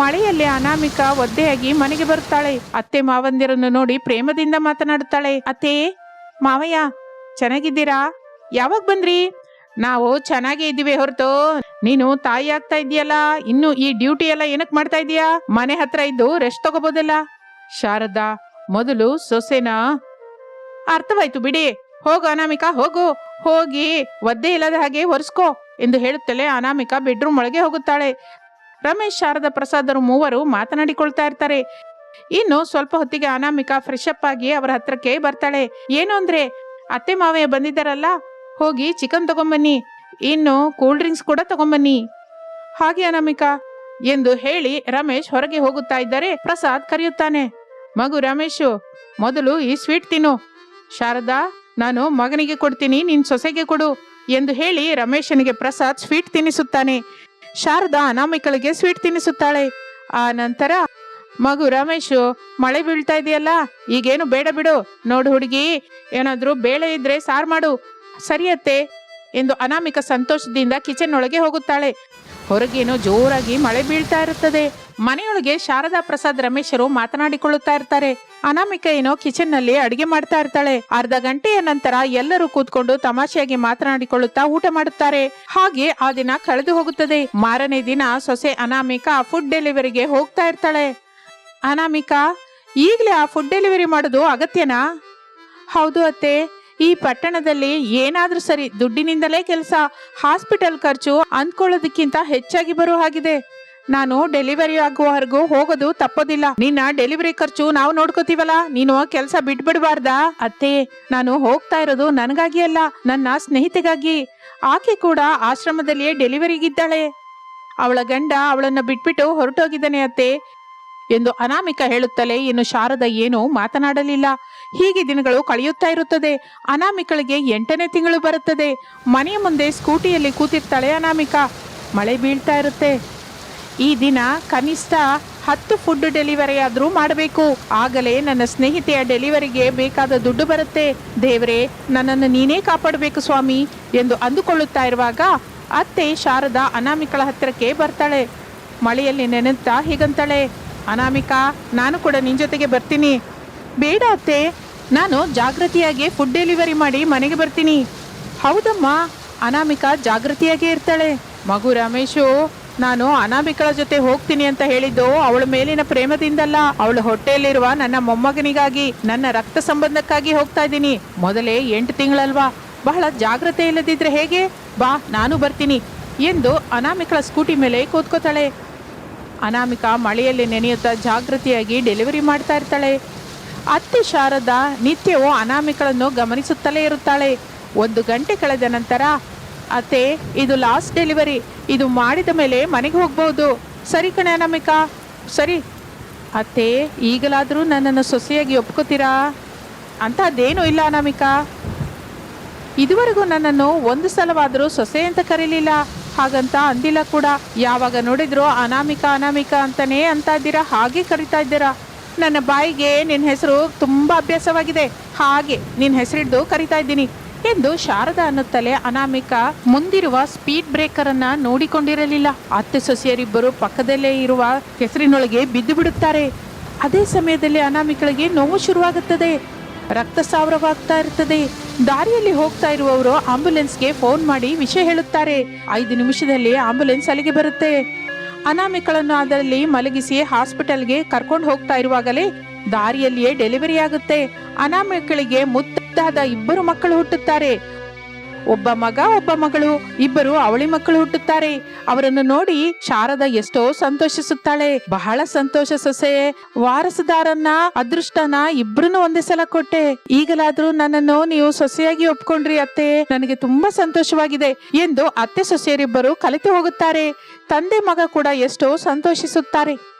ಮಳೆಯಲ್ಲಿ ಅನಾಮಿಕ ಒದ್ದೆಯಾಗಿ ಮನೆಗೆ ಬರುತ್ತಾಳೆ. ಅತ್ತೆ ಮಾವಂದಿರನ್ನು ನೋಡಿ ಪ್ರೇಮದಿಂದ ಮಾತನಾಡುತ್ತಾಳೆ. ಅತ್ತೆ, ಮಾವಯ್ಯ, ಚೆನ್ನಾಗಿದ್ದೀರಾ? ಯಾವಾಗ ಬಂದ್ರಿ? ನಾವು ಚೆನ್ನಾಗೇ ಇದ್ದೀವಿ ಹೊರತು. ನೀನು ತಾಯಿ ಆಗ್ತಾ ಇದೆಯಲ್ಲ ಇನ್ನು ಈ ಡ್ಯೂಟಿ ಎಲ್ಲ ಏನಕ್ಕೆ ಮಾಡ್ತಾ ಇದೀಯಾ ಮನೆ ಹತ್ರ ಇದ್ದು ರೆಸ್ಟ್ ತಗೋಬೋದಲ್ಲ? ಶಾರದಾ, ಮೊದಲು ಸೊಸೆನಾ ಅರ್ಥವಾಯ್ತು ಬಿಡಿ. ಹೋಗು ಅನಾಮಿಕಾ, ಹೋಗು. ಹೋಗಿ ಒದ್ದೆ ಇಲ್ಲದ ಹಾಗೆ ಒರೆಸ್ಕೋ ಎಂದು ಹೇಳುತ್ತಲೇ ಅನಾಮಿಕಾ ಬೆಡ್ರೂಮ್ ಒಳಗೆ ಹೋಗುತ್ತಾಳೆ. ರಮೇಶ್, ಶಾರದಾ ಪ್ರಸಾದರು ಮೂವರು ಮಾತನಾಡಿಕೊಳ್ತಾ ಇರ್ತಾರೆ. ಇನ್ನು ಸ್ವಲ್ಪ ಹೊತ್ತಿಗೆ ಅನಾಮಿಕಾ ಫ್ರೆಶ್ ಅಪ್ ಆಗಿ ಅವರ ಹತ್ರಕ್ಕೆ ಬರ್ತಾಳೆ. ಏನು ಅಂದ್ರೆ, ಅತ್ತೆ ಮಾವಯ್ಯ ಬಂದಿದ್ದಾರಲ್ಲ, ಹೋಗಿ ಚಿಕನ್ ತಗೊಂಬನ್ನಿ. ಇನ್ನು ಕೂಲ್ ಡ್ರಿಂಕ್ಸ್ ಕೂಡ ತಗೊಂಬನ್ನಿ. ಹಾಗೆ ಅನಾಮಿಕಾ ಎಂದು ಹೇಳಿ ರಮೇಶ್ ಹೊರಗೆ ಹೋಗುತ್ತಾ ಇದ್ದರೆ ಪ್ರಸಾದ್ ಕರೆಯುತ್ತಾನೆ, ಮಗು ರಮೇಶು, ಮೊದಲು ಈ ಸ್ವೀಟ್ ತಿನ್ನು. ಶಾರದಾ ನಾನು ಮಗನಿಗೆ ಕೊಡ್ತೀನಿ, ನಿನ್ ಸೊಸೆಗೆ ಕೊಡು ಎಂದು ಹೇಳಿ ರಮೇಶನಿಗೆ ಪ್ರಸಾದ್ ಸ್ವೀಟ್ ತಿನ್ನಿಸುತ್ತಾನೆ. ಶಾರದಾ ಅನಾಮಿಕಳಿಗೆ ಸ್ವೀಟ್ ತಿನ್ನಿಸುತ್ತಾಳೆ. ಆ ನಂತರ, ಮಗು ರಮೇಶು, ಮಳೆ ಬೀಳ್ತಾ ಇದೆಯಲ್ಲ, ಈಗೇನು ಬೇಡ ಬಿಡು, ನೋಡು ಹುಡುಗಿ, ಏನಾದರೂ ಬೇಳೆ ಇದ್ರೆ ಸಾರ್ ಮಾಡು, ಸರಿಯತ್ತೆ ಎಂದು ಅನಾಮಿಕ ಸಂತೋಷದಿಂದ ಕಿಚನ್ ಒಳಗೆ ಹೋಗುತ್ತಾಳೆ. ಹೊರಗೇನೋ ಜೋರಾಗಿ ಮಳೆ ಬೀಳ್ತಾ ಇರುತ್ತದೆ. ಮನೆಯೊಳಗೆ ಶಾರದಾ ಪ್ರಸಾದ್ ರಮೇಶರು ಮಾತನಾಡಿಕೊಳ್ಳುತ್ತಾ ಇರ್ತಾರೆ. ಅನಾಮಿಕ ಏನೋ ಕಿಚನ್ನಲ್ಲಿ ಅಡಿಗೆ ಮಾಡ್ತಾ ಇರ್ತಾಳೆ. ಅರ್ಧ ಗಂಟೆಯ ನಂತರ ಎಲ್ಲರೂ ಕೂತ್ಕೊಂಡು ತಮಾಷೆಯಾಗಿ ಮಾತನಾಡಿಕೊಳ್ಳುತ್ತಾ ಊಟ ಮಾಡುತ್ತಾರೆ. ಹಾಗೆ ಆ ದಿನ ಕಳೆದು ಹೋಗುತ್ತದೆ. ಮಾರನೇ ದಿನ ಸೊಸೆ ಅನಾಮಿಕ ಫುಡ್ ಡೆಲಿವರಿಗೆ ಹೋಗ್ತಾ ಇರ್ತಾಳೆ. ಅನಾಮಿಕಾ, ಈಗಲೇ ಆ ಫುಡ್ ಡೆಲಿವರಿ ಮಾಡೋದು ಅಗತ್ಯನಾ? ಹೌದು ಅತ್ತೆ. ಈ ಪಟ್ಟಣದಲ್ಲಿ ಏನಾದ್ರೂ ಸರಿ ದುಡ್ಡಿನಿಂದಲೇ ಕೆಲಸ. ಹಾಸ್ಪಿಟಲ್ ಖರ್ಚು ಅಂದ್ಕೊಳ್ಳೋದಕ್ಕಿಂತ ಹೆಚ್ಚಾಗಿ ಬರೋ ಹಾಗಿದೆ. ನಾನು ಡೆಲಿವರಿ ಆಗುವವರೆಗೂ ಹೋಗೋದು ತಪ್ಪೋದಿಲ್ಲ. ನಿನ್ನ ಡೆಲಿವರಿ ಖರ್ಚು ನಾವು ನೋಡ್ಕೋತೀವಲ್ಲ? ನೀನು ಕೆಲಸ ಬಿಟ್ಬಿಡ್ಬಾರ್ದ? ಅತ್ತೆ, ನಾನು ಹೋಗ್ತಾ ಇರೋದು ನನಗಾಗಿ ಅಲ್ಲ, ನನ್ನ ಸ್ನೇಹಿತೆಗಾಗಿ. ಆಕೆ ಕೂಡ ಆಶ್ರಮದಲ್ಲಿಯೇ ಡೆಲಿವರಿಗಿದ್ದಾಳೆ ಅವಳ ಗಂಡ ಅವಳನ್ನು ಬಿಟ್ಬಿಟ್ಟು ಹೊರಟೋಗಿದ್ದಾನೆ ಅತ್ತೆ. ಎಂದು ಅನಾಮಿಕ ಹೇಳುತ್ತಲೇ ಇನ್ನು ಶಾರದ ಏನು ಮಾತನಾಡಲಿಲ್ಲ. ಹೀಗೆ ದಿನಗಳು ಕಳೆಯುತ್ತಾ ಇರುತ್ತದೆ. ಅನಾಮಿಕಳಿಗೆ ಎಂಟನೇ ತಿಂಗಳು ಬರುತ್ತದೆ. ಮನೆಯ ಮುಂದೆ ಸ್ಕೂಟಿಯಲ್ಲಿ ಕೂತಿರ್ತಾಳೆ ಅನಾಮಿಕ. ಮಳೆ ಬೀಳ್ತಾ ಇರುತ್ತೆ. ಈ ದಿನ ಕನಿಷ್ಠ ಹತ್ತು ಫುಡ್ ಡೆಲಿವರಿ ಆದರೂ ಮಾಡಬೇಕು. ಆಗಲೇ ನನ್ನ ಸ್ನೇಹಿತೆಯ ಡೆಲಿವರಿಗೆ ಬೇಕಾದ ದುಡ್ಡು ಬರುತ್ತೆ. ದೇವರೇ, ನನ್ನನ್ನು ನೀನೇ ಕಾಪಾಡಬೇಕು ಸ್ವಾಮಿ ಎಂದು ಅಂದುಕೊಳ್ಳುತ್ತಾ ಇರುವಾಗ ಅತ್ತೆ ಶಾರದಾ ಅನಾಮಿಕಳ ಹತ್ತಿರಕ್ಕೆ ಬರ್ತಾಳೆ. ಮಳೆಯಲ್ಲಿ ನೆನೆಯುತ್ತಾ ಹೀಗಂತಾಳೆ. ಅನಾಮಿಕಾ, ನಾನು ಕೂಡ ನಿನ್ನ ಜೊತೆಗೆ ಬರ್ತೀನಿ. ಬೇಡ ಅತ್ತೆ, ನಾನು ಜಾಗೃತಿಯಾಗಿ ಫುಡ್ ಡೆಲಿವರಿ ಮಾಡಿ ಮನೆಗೆ ಬರ್ತೀನಿ. ಹೌದಮ್ಮ, ಅನಾಮಿಕಾ ಜಾಗೃತಿಯಾಗೇ ಇರ್ತಾಳೆ. ಮಗು ರಮೇಶು ನಾನು ಅನಾಮಿಕಳ ಜೊತೆ ಹೋಗ್ತೀನಿ ಅಂತ ಹೇಳಿದ್ದು ಅವಳ ಮೇಲಿನ ಪ್ರೇಮದಿಂದಲ್ಲ. ಅವಳ ಹೊಟ್ಟೆಯಲ್ಲಿರುವ ನನ್ನ ಮೊಮ್ಮಗನಿಗಾಗಿ, ನನ್ನ ರಕ್ತ ಸಂಬಂಧಕ್ಕಾಗಿ ಹೋಗ್ತಾ ಇದ್ದೀನಿ. ಮೊದಲೇ ಎಂಟು ತಿಂಗಳಲ್ವಾ? ಬಹಳ ಜಾಗ್ರತೆ ಇಲ್ಲದಿದ್ರೆ ಹೇಗೆ? ಬಾ, ನಾನು ಬರ್ತೀನಿ ಎಂದು ಅನಾಮಿಕಳ ಸ್ಕೂಟಿ ಮೇಲೆ ಕೂತ್ಕೋತಾಳೆ. ಅನಾಮಿಕ ಮಳೆಯಲ್ಲಿ ನೆನೆಯುತ್ತಾ ಜಾಗೃತಿಯಾಗಿ ಡೆಲಿವರಿ ಮಾಡ್ತಾ ಇರ್ತಾಳೆ. ಅತ್ತೆ ಶಾರದಾ ನಿತ್ಯವೂ ಅನಾಮಿಕಳನ್ನು ಗಮನಿಸುತ್ತಲೇ ಇರುತ್ತಾಳೆ. ಒಂದು ಗಂಟೆ ಕಳೆದ ನಂತರ ಅತ್ತೆ, ಇದು ಲಾಸ್ಟ್ ಡೆಲಿವರಿ ಇದು ಮಾಡಿದ ಮೇಲೆ ಮನೆಗೆ ಹೋಗ್ಬೋದು. ಸರಿ ಕಣೆ ಅನಾಮಿಕಾ. ಸರಿ. ಅತ್ತೆ, ಈಗಲಾದರೂ ನನ್ನನ್ನು ಸೊಸೆಯಾಗಿ ಒಪ್ಕೋತೀರಾ? ಅದೇನೂ ಇಲ್ಲ ಅನಾಮಿಕಾ. ಇದುವರೆಗೂ ನನ್ನನ್ನು ಒಂದು ಸಲವಾದರೂ ಸೊಸೆ ಅಂತ ಕರೀಲಿಲ್ಲ. ಹಾಗಂತ ಅಂದಿಲ್ಲ ಕೂಡ. ಯಾವಾಗ ನೋಡಿದ್ರು ಅನಾಮಿಕ ಅನಾಮಿಕ ಅಂತಲೇ ಅಂತ ಇದ್ದೀರಾ? ಹಾಗೆ ಕರಿತಾ ಇದ್ದೀರಾ? ನನ್ನ ಬಾಯಿಗೆ ನಿನ್ನ ಹೆಸರು ತುಂಬ ಅಭ್ಯಾಸವಾಗಿದೆ. ಹಾಗೆ ನಿನ್ನ ಹೆಸರಿಡ್ದು ಕರಿತಾ ಇದ್ದೀನಿ. ಎಂದು ಶಾರದಾ ಅನ್ನುತ್ತಲೇ ಅನಾಮಿಕ ಮುಂದಿರುವ ಸ್ಪೀಡ್ ಬ್ರೇಕರ್ ಅನ್ನ ನೋಡಿಕೊಂಡಿರಲಿಲ್ಲ. ಅತ್ತೆ ಸೊಸೆಯರಿಬ್ಬರು ಪಕ್ಕದಲ್ಲೇ ಇರುವ ಕೆಸರಿನೊಳಗೆ ಬಿದ್ದು ಬಿಡುತ್ತಾರೆ. ಅದೇ ಸಮಯದಲ್ಲಿ ಅನಾಮಿಕಳಿಗೆ ನೋವು ಶುರುವಾಗುತ್ತದೆ. ರಕ್ತಸ್ರಾವವಾಗ್ತಾ ಇರ್ತದೆ. ದಾರಿಯಲ್ಲಿ ಹೋಗ್ತಾ ಇರುವವರು ಆಂಬ್ಯುಲೆನ್ಸ್ಗೆ ಫೋನ್ ಮಾಡಿ ವಿಷಯ ಹೇಳುತ್ತಾರೆ. ಐದು ನಿಮಿಷದಲ್ಲಿ ಆಂಬುಲೆನ್ಸ್ ಅಲ್ಲಿಗೆ ಬರುತ್ತೆ. ಅನಾಮಿಕಳನ್ನು ಅದರಲ್ಲಿ ಮಲಗಿಸಿ ಹಾಸ್ಪಿಟಲ್ಗೆ ಕರ್ಕೊಂಡು ಹೋಗ್ತಾ ಇರುವಾಗಲೇ ದಾರಿಯಲ್ಲಿಯೇ ಡೆಲಿವರಿ ಆಗುತ್ತೆ ಅನಾಮಿಕಳಿಗೆ ಮುದ್ದಾದ ಇಬ್ಬರು ಮಕ್ಕಳು ಹುಟ್ಟುತ್ತಾರೆ. ಒಬ್ಬ ಮಗ, ಒಬ್ಬ ಮಗಳು, ಇಬ್ಬರು ಅವಳಿ ಮಕ್ಕಳು ಹುಟ್ಟುತ್ತಾರೆ. ಅವರನ್ನು ನೋಡಿ ಶಾರದ ಎಷ್ಟೋ ಸಂತೋಷಿಸುತ್ತಾಳೆ. ಬಹಳ ಸಂತೋಷ ಸೊಸೆ, ವಾರಸದಾರನ್ನ, ಅದೃಷ್ಟನ ಇಬ್ಬರನ್ನು ಒಂದೇ ಸಲ ಕೊಟ್ಟೆ. ಈಗಲಾದ್ರೂ ನನ್ನನ್ನು ನೀವು ಸೊಸೆಯಾಗಿ ಒಪ್ಕೊಂಡ್ರಿ ಅತ್ತೆ. ನನಗೆ ತುಂಬಾ ಸಂತೋಷವಾಗಿದೆ ಎಂದು ಅತ್ತೆ ಸೊಸೆಯರಿಬ್ಬರು ಕಲಿತು ಹೋಗುತ್ತಾರೆ. ತಂದೆ ಮಗ ಕೂಡ ಎಷ್ಟೋ ಸಂತೋಷಿಸುತ್ತಾರೆ.